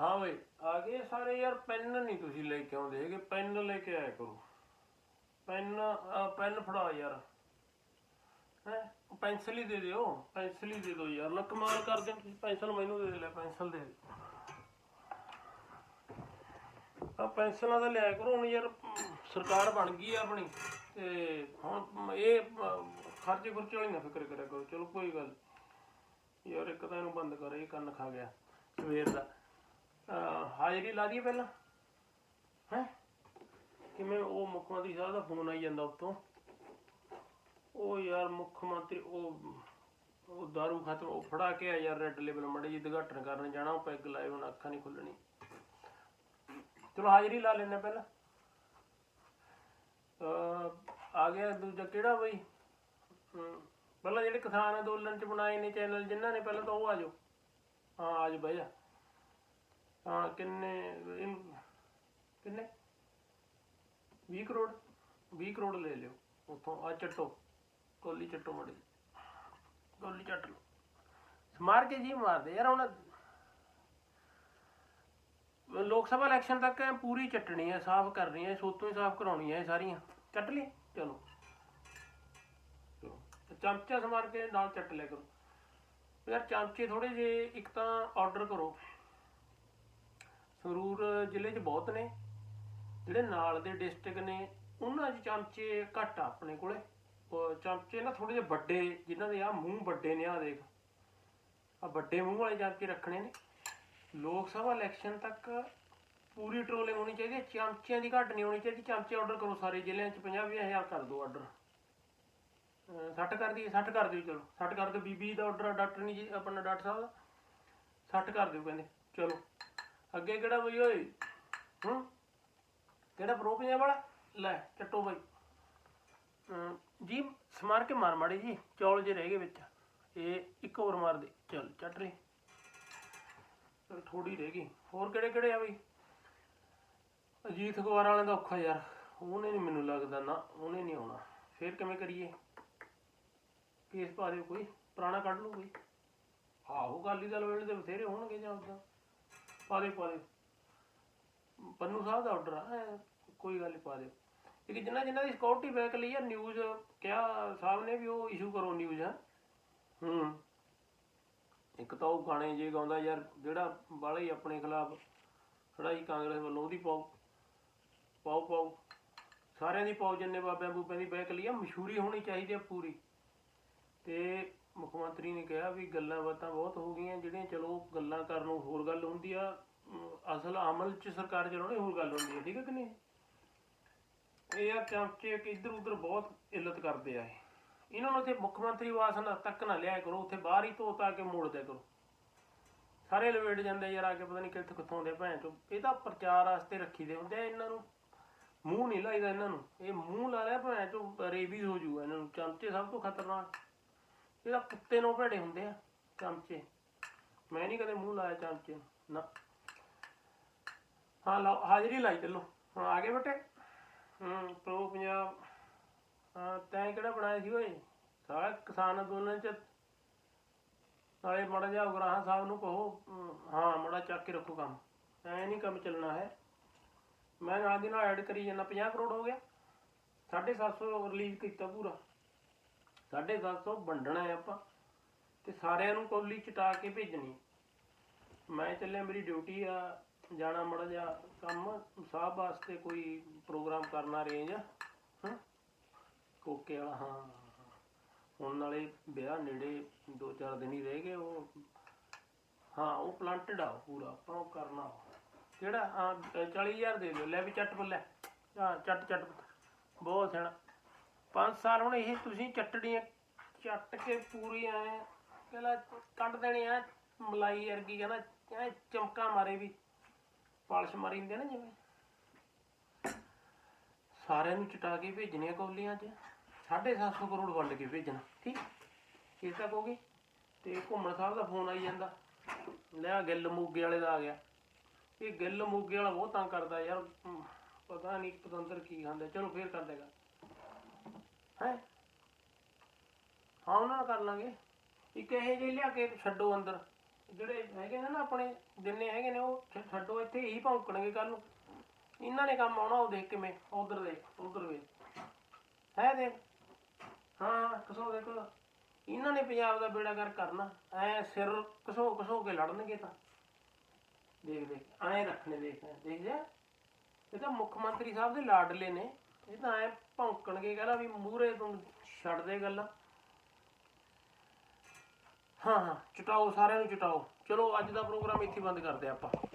ਹਾਂ ਬਈ, ਆ ਗਏ ਸਾਰੇ ਯਾਰ, ਪੈਨ ਨਹੀਂ ਤੁਸੀਂ ਲੈ ਕੇ ਆਉਂਦੇ ਹੈਗੇ, ਪੈਨ ਲੈ ਕੇ ਆਇਆ ਕਰੋ। ਪੈਨ ਪੈਨ ਫੜਾ ਯਾਰ। ਹੈ, ਪੈਨਸਲ ਹੀ ਦੇ ਦਿਓ, ਪੈਨਸਲ ਹੀ ਦੇ ਦਿਓ ਯਾਰ। ਨਾ ਕਮਾਲ ਕਰਦੇ ਤੁਸੀਂ, ਪੈਨਸਲ ਮੈਨੂੰ ਦੇ ਲੈ, ਪੈਨਸਲ ਦੇ। ਆ ਪੈਨਸਲਾਂ ਦਾ ਲਿਆ ਕਰੋ, ਹੁਣ ਯਾਰ, ਸਰਕਾਰ ਬਣ ਗਈ ਆ ਆਪਣੀ, ਤੇ ਹੁਣ ਇਹ ਖਰਚੇ ਖੁਰਚੇ ਵਾਲੀ ਨਾ ਫਿਕਰ ਕਰਿਆ ਕਰੋ। ਚਲੋ ਕੋਈ ਗੱਲ ਯਾਰ ਇੱਕ ਤਾਂ ਇਹਨੂੰ ਬੰਦ ਕਰ, ਇਹ ਕੰਨ ਖਾ ਗਿਆ ਸਵੇਰ ਦਾ। ਹਾਜ਼ਰੀ ਲਾ ਦਈਏ ਪਹਿਲਾਂ? ਹੈ? ਕਿਵੇਂ ਉਹ ਮੁੱਖ ਮੰਤਰੀ ਸਾਹਿਬ ਦਾ ਫੋਨ ਆਈ ਜਾਂਦਾ ਉੱਤੋਂ? ਉਹ ਯਾਰ ਮੁੱਖ ਮੰਤਰੀ ਉਹ ਉਹ ਦਾਰੂ ਖਤਮ ਉਹ ਫੜਾ ਕੇ ਆ ਯਾਰ ਰੈੱਡ ਲੇਬਲ ਮੜੇ ਜੀ ਦਘਾਟਣ ਕਰਨ ਜਾਣਾ, ਉਹ ਪੈਗ ਲਾਏ, ਹੁਣ ਅੱਖਾਂ ਨਹੀਂ ਖੁੱਲਣੀ। ਚਲੋ ਹਾਜ਼ਰੀ ਲਾ ਲੈਣੇ ਪਹਿਲਾਂ। ਆ ਗਿਆ ਦੂਜਾ ਕਿਹੜਾ ਬਈ? ਪਹਿਲਾਂ ਜਿਹੜੇ ਕਿਸਾਨ ਅੰਦੋਲਨ ਚ ਬਣਾਏ ਨੇ ਚੈਨਲ, ਜਿਨ੍ਹਾਂ ਨੇ ਪਹਿਲਾਂ ਤਾਂ ਉਹ ਆਜੋ ਹਾਂ, ਆ ਜਾ ਜਾ ਹਾਂ, ਕਿੰਨੇ, ਇਹਨੂੰ- ਕਿੰਨੇ? 20 ਕਰੋੜ? 20 ਕਰੋੜ ਲੈ ਲਿਓ, ਉਥੋਂ ਆ ਚੱਟੋ, ਕੋਲੀ ਚੱਟੋ ਮੜੀ। ਕੋਲੀ ਚੱਟ ਲਓ। ਸਮਾਰ ਕੇ ਜੀ ਮਾਰਦੇ, ਯਾਰ ਹੁਣ ਲੋਕ ਸਭਾ ਇਲੈਕਸ਼ਨ ਤੱਕ ਐਂ ਪੂਰੀ ਚੱਟਣੀ ਹੈ ਸਾਫ਼ ਕਰਨੀ ਹੈ ਸੋਤੋਂ ਹੀ ਸਾਫ਼ ਕਰਾਉਣੀ ਹੈ ਇਹ ਸਾਰੀਆਂ। ਚੱਟ ਲਈ? ਚਲੋ। ਚਲੋ। ਚਮਚਾ ਸਮਾਰ ਕੇ ਨਾਲ ਚੱਟ ਲਿਆ ਕਰੋ। ਯਾਰ ਚਮਚੇ ਥੋੜੇ ਜੇ ਇੱਕ ਤਾਂ ਆਰਡਰ ਕਰੋ। ਸੰਗਰੂਰ ਜ਼ਿਲ੍ਹੇ 'ਚ ਬਹੁਤ ਨੇ। ਜਿਹੜੇ ਨਾਲ ਦੇ ਡਿਸਟ੍ਰਿਕਟ ਨੇ, ਉਹਨਾਂ 'ਚ ਚਮਚੇ ਘੱਟ ਆ ਆਪਣੇ ਕੋਲੇ। ਚਮਚੇ ਨਾ ਥੋੜੇ ਜਿਹੇ ਵੱਡੇ, ਜਿਨ੍ਹਾਂ ਦੇ ਆ ਮੂੰਹ ਵੱਡੇ ਨੇ ਆ ਦੇਖ। ਆ ਵੱਡੇ ਮੂੰਹ ਵਾਲੇ ਚਮਚੇ ਰੱਖਣੇ ਨੇ। ਲੋਕ ਸਭਾ ਇਲੈਕਸ਼ਨ ਤੱਕ ਪੂਰੀ ਟਰੋਲਿੰਗ ਹੋਣੀ ਚਾਹੀਦੀ ਹੈ। ਚਮਚਿਆਂ ਦੀ ਘੱਟ ਨਹੀਂ ਹੋਣੀ ਚਾਹੀਦੀ। ਚਮਚੇ ਆਰਡਰ ਕਰੋ ਸਾਰੇ ਜ਼ਿਲ੍ਹਿਆਂ 'ਚ 50 ਹਜ਼ਾਰ ਕਰ ਦਿਓ ਆਰਡਰ 60 ਕਰ ਦਿਓ 60 ਕਰ ਦਿਓ ਚਲੋ। 60 ਕਰ ਦਿਓ। ਬੀਬੀ ਦਾ ਆਰਡਰ ਡਾਕਟਰ ਨਹੀਂ ਜੀ, ਆਪਣਾ ਡਾਕਟਰ ਸਾਹਿਬ ਦਾ। 60 ਕਰ ਦਿਓ ਕਹਿੰਦੇ। ਚਲੋ। ਅੱਗੇ ਕਿਹੜਾ ਬਈ ਓਏ? ਹੂੰ? ਕਿਹੜਾ ਪ੍ਰੋ ਪੰਜਾਬ ਵਾਲਾ? ਲੈ, ਚੱਟੋ ਬਾਈ। ਅਮ, ਜੀ, ਸਮਾਰ ਕੇ ਮਾਰ ਮਾੜੀ ਜੀ, ਚੌਲ ਜੇ ਰਹਿ ਗਏ ਵਿੱਚ। ਇਹ ਇੱਕ ਹੋਰ ਮਾਰ ਦੇ। ਚੱਲ, ਚੱਟ ਰਹੀ। ਥੋੜੀ ਰਹਿ ਗਈ। ਹੋਰ ਕਿਹੜੇ ਕਿਹੜੇ ਆ ਬਈ? ਅਜੀਤ ਅਖਬਾਰ ਵਾਲਿਆਂ ਦਾ ਔਖਾ ਯਾਰ। ਉਹਨੇ ਨਹੀਂ ਮੈਨੂੰ ਲੱਗਦਾ ਨਾ, ਉਹਨੇ ਨਹੀਂ ਆਉਣਾ। ਫੇਰ ਕਿਵੇਂ ਕਰੀਏ? ਕੇਸ ਪਾ ਦਿਓ ਕੋਈ। ਪੁਰਾਣਾ ਕੱਢ ਲਓ ਕੋਈ। ਆਹੋ, ਅਕਾਲੀ ਦਲ ਵੇਲੇ ਦੇ ਬਥੇਰੇ ਹੋਣਗੇ ਜਾਂ ਉਦਾਂ ਪਾ ਦੇ ਪਾ ਦਿਓ। ਪੰਨੂ ਸਾਹਿਬ ਦਾ ਆਰਡਰ ਆ, ਐਂ ਕੋਈ ਗੱਲ ਨਹੀਂ ਪਾ ਦਿਓ। ਇੱਕ ਜਿਨ੍ਹਾਂ ਜਿਨ੍ਹਾਂ ਦੀ ਸਿਕਿਉਰਿਟੀ ਬੈਕ ਲਈ ਆ ਨਿਊਜ਼ ਕਿਹਾ ਸਾਹਿਬ ਨੇ ਵੀ ਉਹ ਇਸ਼ੂ ਕਰੋ ਨਿਊਜ਼ ਆ ਹੂੰ। ਇੱਕ ਤਾਂ ਉਹ ਗਾਣੇ ਜੇ ਗਾਉਂਦਾ ਯਾਰ, ਜਿਹੜਾ ਬਾਲਾ ਹੀ ਆਪਣੇ ਖਿਲਾਫ ਖੜਾ ਹੀ ਕਾਂਗਰਸ ਵੱਲੋਂ ਉਹਦੀ ਪਾਓ। ਪਾਓ ਪਾਓ। ਸਾਰਿਆਂ ਦੀ ਪਾਓ ਜਿੰਨੇ ਬਾਬਿਆਂ ਬੂਬਿਆਂ ਦੀ ਬੈਕ ਲਈ ਆ, ਮਸ਼ਹੂਰੀ ਹੋਣੀ ਚਾਹੀਦੀ ਆ ਪੂਰੀ। ਮੁੱਖ ਮੰਤਰੀ ਨੇ ਕਿਹਾ ਵੀ ਗੱਲਾਂ ਬਾਤਾਂ ਬਹੁਤ ਹੋ ਗਈਆਂ, ਜਿਹੜੀਆਂ ਚਲੋ ਗੱਲਾਂ ਕਰਨ ਨੂੰ ਹੋਰ ਗੱਲ ਹੁੰਦੀ ਆ ਅਸਲ ਅਮਲ 'ਚ ਸਰਕਾਰ ਚਲਾਉਣੀ ਹੋਰ ਗੱਲ ਹੁੰਦੀ ਹੈ ਠੀਕ ਹੈ ਕਿ ਨਹੀਂ? ਇਹ ਯਾਰ ਚਮਚੇ ਕਿ ਇੱਧਰ ਉੱਧਰ ਬਹੁਤ ਇੱਜ਼ਤ ਕਰਦੇ ਆ ਇਹ। ਇਹਨਾਂ ਨੂੰ ਤੇ ਮੁੱਖ ਮੰਤਰੀ ਆਵਾਸ ਤੱਕ ਨਾ ਲਿਆਇਆ ਕਰੋ, ਉੱਥੇ ਬਾਹਰ ਹੀ ਧੋ ਤਾ ਕੇ ਮੋੜ ਦਿਆ ਕਰੋ। ਸਾਰੇ ਲਵੇਟ ਜਾਂਦੇ ਯਾਰ, ਆ ਕੇ ਪਤਾ ਨਹੀਂ ਕਿੱਥੇ ਕਿੱਥੋਂ ਆਉਂਦੇ ਭੈਣ ਚੋ ਇਹ ਤਾਂ ਪ੍ਰਚਾਰ ਵਾਸਤੇ ਰੱਖੀ ਦੇ ਹੁੰਦੇ ਆ ਇਹਨਾਂ ਨੂੰ। ਮੂੰਹ ਨਹੀਂ ਲਾਈਦਾ ਇਹਨਾਂ ਨੂੰ। ਇਹ ਮੂੰਹ ਲਾ ਲਿਆ ਭੈਣ ਚੋ ਰੇਬੀਜ਼ ਹੋ ਜੂਗਾ ਇਹਨਾਂ ਨੂੰ। ਚਮਚੇ ਸਭ ਤੋਂ ਖਤਰਨਾਕ। ਇਹ ਤਾਂ ਕੁੱਤੇ ਨੂੰ ਭੇੜੇ ਹੁੰਦੇ ਆ ਚਮਚੇ। ਮੈਂ ਨਹੀਂ ਕਦੇ ਮੂੰਹ ਲਾਇਆ ਚਮਚੇ ਨੂੰ, ਨਾ। ਹਾਂ ਲਓ ਹਾਜ਼ਰੀ ਲਾਈ ਚੱਲੋ। ਹੁਣ ਆ ਗਏ ਬੇਟੇ। ਹੂੰ ਪ੍ਰੋ ਪੰਜਾਬ। ਤੈਂ ਕਿਹੜਾ ਬਣਾਇਆ ਸੀ ਓਏ? ਸਾਰਾ ਕਿਸਾਨ ਅੰਦੋਲਨ ਚ। ਨਾਲੇ ਮੜਾ ਜਾ ਉਗਰਾਹਾਂ ਸਾਹਿਬ ਨੂੰ ਕਹੋ ਹਾਂ ਮੜਾ ਚੱਕ ਕੇ ਰੱਖੋ ਕੰਮ। ਐ ਨਹੀਂ ਕੰਮ ਚੱਲਣਾ ਹੈ। ਮੈਂ ਨਾਲ ਦੀ ਨਾਲ ਐਡ ਕਰੀ ਜਾਂਦਾ 50 ਕਰੋੜ ਹੋ ਗਿਆ। 750 ਰਿਲੀਜ਼ ਕੀਤਾ ਪੂਰਾ। 750 ਵੰਡਣਾ ਹੈ ਆਪਾਂ ਤੇ ਸਾਰਿਆਂ ਨੂੰ ਕੌਲੀ ਚਟਾ ਕੇ ਭੇਜਣੀ ਮੈਂ ਚੱਲਿਆ, ਮੇਰੀ ਡਿਊਟੀ ਆ ਜਾਣਾ ਮੜਾ ਜਾ ਕੰਮ ਸਾਹਿਬ ਵਾਸਤੇ ਕੋਈ ਪ੍ਰੋਗਰਾਮ ਕਰਨਾ ਰੇਂਜ ਹਾਂ? ਕੋਕੇ ਵਾਲਾ, ਹਾਂ ਹੁਣ ਨਾਲੇ ਵਿਆਹ ਨੇੜੇ 2-4 ਦਿਨ ਹੀ ਰਹਿ ਗਏ, ਉਹ, ਹਾਂ, ਉਹ ਪਲਾਂਟਡ ਆ ਪੂਰਾ, ਆਪਾਂ ਉਹ ਕਰਨਾ ਕਿਹੜਾ? ਹਾਂ 40000 ਦੇ ਦਿਓ, ਲੈ ਵੀ ਚੱਟ ਬੱਲੇ ਹਾਂ, ਚੱਟ ਚੱਟ ਬਹੁਤ ਸੋਹਣਾ। 5 ਸਾਲ ਹੁਣ ਇਹ ਤੁਸੀਂ ਚੱਟੜੀਆਂ ਚੱਟ ਕੇ ਪੂਰੀ ਐ, ਕਹਿੰਦਾ ਕੱਢ ਦੇਣੇ ਆ ਮਲਾਈ ਵਰਗੀ ਕਹਿੰਦਾ, ਐ ਚਮਕਾ ਮਾਰੇ ਵੀ, ਪਾਲਿਸ਼ ਮਾਰੀ ਹੁੰਦੀ ਆ ਨਾ ਜਿਵੇਂ। ਸਾਰਿਆਂ ਨੂੰ ਚਟਾ ਕੇ ਭੇਜਣੀਆਂ ਕੌਲੀਆਂ 'ਚ 750 ਕਰੋੜ ਵੰਡ ਕੇ ਭੇਜਣਾ, ਠੀਕ? ਇਸ ਤੱਕ ਹੋ ਤੇ ਘੁੰਮਣ ਸਾਹਿਬ ਦਾ ਫੋਨ ਆਈ ਜਾਂਦਾ। ਲੈ ਗਿੱਲ ਮੋਗੇ ਵਾਲੇ ਦਾ ਆ ਗਿਆ। ਇਹ ਗਿੱਲ ਮੋਗੇ ਵਾਲਾ ਬਹੁਤ ਤੰਗ ਕਰਦਾ ਯਾਰ ਪਤਾ ਨਹੀਂ ਪਤੰਦਰ ਕੀ ਖਾਂਦਾ, ਚਲੋ ਫੇਰ ਕਰ ਦੇਗਾ ਹੈ? ਹਾਂ, ਉਹਨਾਂ ਨਾਲ ਕਰ ਲਾਂਗੇ। ਇੱਕ ਇਹ ਜਿਹੇ ਲਿਆ ਕੇ ਛੱਡੋ ਅੰਦਰ। ਜਿਹੜੇ ਹੈਗੇ ਨੇ ਨਾ ਆਪਣੇ, ਜਿੰਨੇ ਹੈਗੇ ਨੇ ਉਹ ਛ- ਛੱਡੋ, ਇੱਥੇ ਹੀ ਭੌਂਕਣਗੇ ਕੱਲ ਨੂੰ। ਇਹਨਾਂ ਨੇ ਕੰਮ ਆਉਣਾ ਉਹ ਦੇਖ ਕਿਵੇਂ, ਉਧਰ ਦੇ, ਉਧਰ ਵੇ ਹੈ ਦੇ ਹਾਂ, ਕਸੋ ਦੇਖੋ। ਇਹਨਾਂ ਨੇ ਪੰਜਾਬ ਦਾ ਬੇੜਾ ਕਰ ਕਰਨਾ। ਐ ਸਿਰ ਕਸੋ ਕਸੋ ਕੇ ਲੜਨਗੇ ਤਾਂ। ਦੇਖ ਦੇਖ, ਐ ਰੱਖਣੇ, ਦੇਖ ਦੇਖ ਜਾ ਇਹ ਤਾਂ ਮੁੱਖ ਮੰਤਰੀ ਸਾਹਿਬ ਦੇ ਲਾਡਲੇ ਨੇ। ਇਹ ਤਾਂ ਐ ਭੌਂਕਣਗੇ ਕਹਿੰਦਾ ਵੀ ਮੂਹਰੇ ਤੂੰ ਛੱਡ ਦੇ ਗੱਲਾਂ। ਹਾਂ ਹਾਂ, ਚਟਾਓ, ਸਾਰਿਆਂ ਨੂੰ ਚਟਾਓ। ਚਲੋ, ਅੱਜ ਦਾ ਪ੍ਰੋਗਰਾਮ ਇੱਥੇ ਬੰਦ ਕਰਦੇ ਆਪਾਂ।